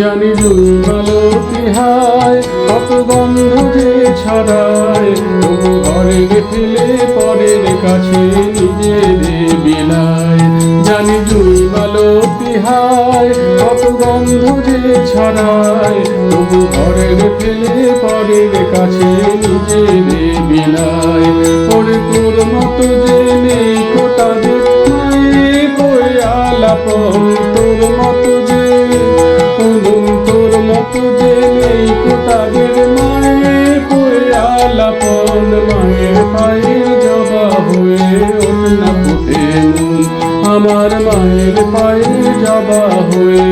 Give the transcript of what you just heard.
জানি দুই ভালো তিহায় কত গন্ধ যে ছড়ায়, তবু ঘরে ফেলে পরের কাছে নিজের বিলায় জানি দুই ভালো তিহায় কত গন্ধ যে ছড়ায়, তবু ঘরে ফেলে পরের কাছে নিজের বিলায় পরে তোর মতো নেই কোটা যে মায়ে বই আলাপন তোর মতো নেই কোটাদের পুরে আলাপন মায়ের পায়ের জবা হয়ে না। ফুটে আমার মায়ের পায়ে জবা হয়ে